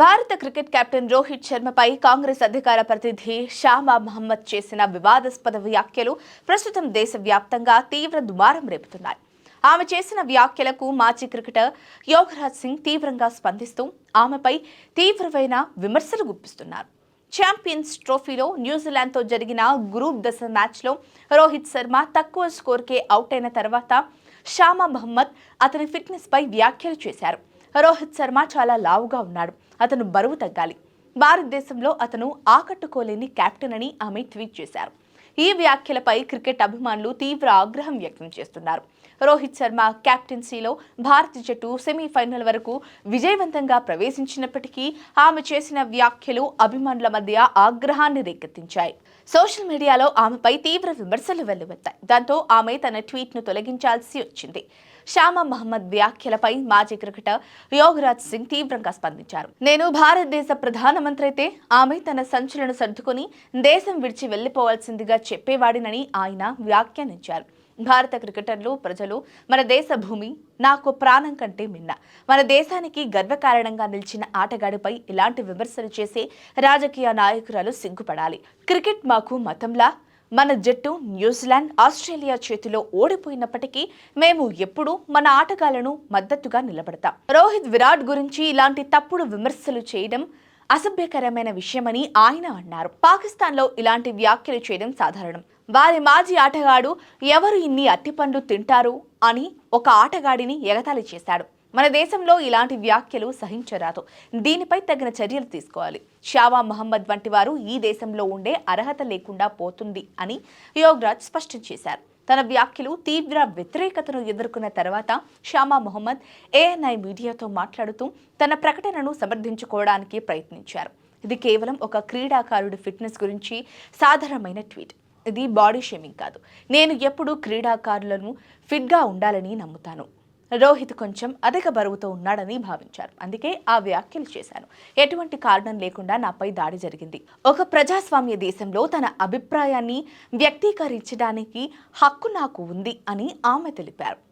భారత cricket captain Rohit శర్మపై కాంగ్రెస్ అధికార ప్రతినిధి షామా మహమ్మద్ చేసిన వివాదాస్పద వ్యాఖ్యలు ప్రస్తుతం దేశవ్యాప్తంగా తీవ్ర దుమారం రేపుతున్నాయి. ఆమె చేసిన వ్యాఖ్యలకు మాజీ క్రికెటర్ యోగరాజ్ సింగ్ తీవ్రంగా స్పందిస్తూ ఆమెపై తీవ్రమైన విమర్శలు గుప్పిస్తున్నారు. ఛాంపియన్స్ ట్రోఫీలో న్యూజిలాండ్తో జరిగిన గ్రూప్ దశ మ్యాచ్లో రోహిత్ శర్మ తక్కువ స్కోర్కే అవుట్ అయిన తర్వాత షామా మహమ్మద్ అతని ఫిట్నెస్పై వ్యాఖ్యలు చేశారు. రోహిత్ శర్మ చాలా లావుగా ఉన్నాడు. అతను బరువు తగ్గాలి. భారతదేశంలో అతను ఆకట్టుకోలేని కెప్టెన్ అని ఆమె ట్వీట్ చేశారు. ఈ వ్యాఖ్యలపై క్రికెట్ అభిమానులు తీవ్ర ఆగ్రహం వ్యక్తం చేస్తున్నారు. రోహిత్ శర్మ కెప్టెన్సీలో భారత జట్టు సెమీఫైనల్ వరకు విజయవంతంగా ప్రవేశించినప్పటికీ ఆమె చేసిన వ్యాఖ్యలు అభిమానుల మధ్య ఆగ్రహాన్ని రేకెత్తించాయి. సోషల్ మీడియాలో ఆమెపై తీవ్ర విమర్శలు వెల్లువెత్తాయి. దాంతో ఆమె తన ట్వీట్ను తొలగించాల్సి వచ్చింది. శ్యామ మహమ్మద్ వ్యాఖ్యలపై మాజీ క్రికెటర్ యోగరాజ్ సింగ్ తీవ్రంగా స్పందించారు. నేను భారతదేశ ప్రధానమంత్రి అయితే ఆమె తన సంచులను సర్దుకుని దేశం విడిచి వెళ్ళిపోవాల్సిందిగా చెప్పేవాడినని ఆయన వ్యాఖ్యానించారు. భారత క్రికెటర్లు ప్రజలు మన దేశ భూమి నాకు ప్రాణం కంటే మిన్న. మన దేశానికి గర్వకారణంగా నిలిచిన ఆటగాడిపై ఇలాంటి విమర్శలు చేసే రాజకీయ నాయకురాలు సిగ్గుపడాలి. క్రికెట్ మాకు మతంలా మన జట్టు న్యూజిలాండ్ ఆస్ట్రేలియా చేతిలో ఓడిపోయినప్పటికీ మేము ఎప్పుడూ మన ఆటగాళ్ళను మద్దతుగా నిలబడతాం. రోహిత్ విరాట్ గురించి ఇలాంటి తప్పుడు విమర్శలు చేయడం అసభ్యకరమైన విషయమని ఆయన అన్నారు. పాకిస్తాన్లో ఇలాంటి వ్యాఖ్యలు చేయడం సాధారణం. వారి మాజీ ఆటగాడు ఎవరు ఇన్ని అట్టిపండ్లు తింటారు అని ఒక ఆటగాడిని ఎగతాళి చేశాడు. మన దేశంలో ఇలాంటి వ్యాఖ్యలు సహించరాదు. దీనిపై తగిన చర్యలు తీసుకోవాలి. షావా మహమ్మద్ వంటి వారు ఈ దేశంలో ఉండే అర్హత లేకుండా పోతుంది అని యోగరాజ్ స్పష్టం చేశారు. తన వ్యాఖ్యలు తీవ్ర వ్యతిరేకతను ఎదుర్కొన్న తర్వాత షామా మొహమ్మద్ ఏఎన్ఐ మీడియాతో మాట్లాడుతూ తన ప్రకటనను సమర్థించుకోవడానికి ప్రయత్నించారు. ఇది కేవలం ఒక క్రీడాకారుడి ఫిట్నెస్ గురించి సాధారణమైన ట్వీట్. ఇది బాడీ షేమింగ్ కాదు. నేను ఎప్పుడూ క్రీడాకారులను ఫిట్గా ఉండాలని నమ్ముతాను. రోహిత్ కొంచెం అధిక బరువుతో ఉన్నాడని భావించారు. అందుకే ఆ వ్యాఖ్యలు చేశాను. ఎటువంటి కారణం లేకుండా నాపై దాడి జరిగింది. ఒక ప్రజాస్వామ్య దేశంలో తన అభిప్రాయాన్ని వ్యక్తీకరించడానికి హక్కు నాకు ఉంది అని ఆమె తెలిపారు.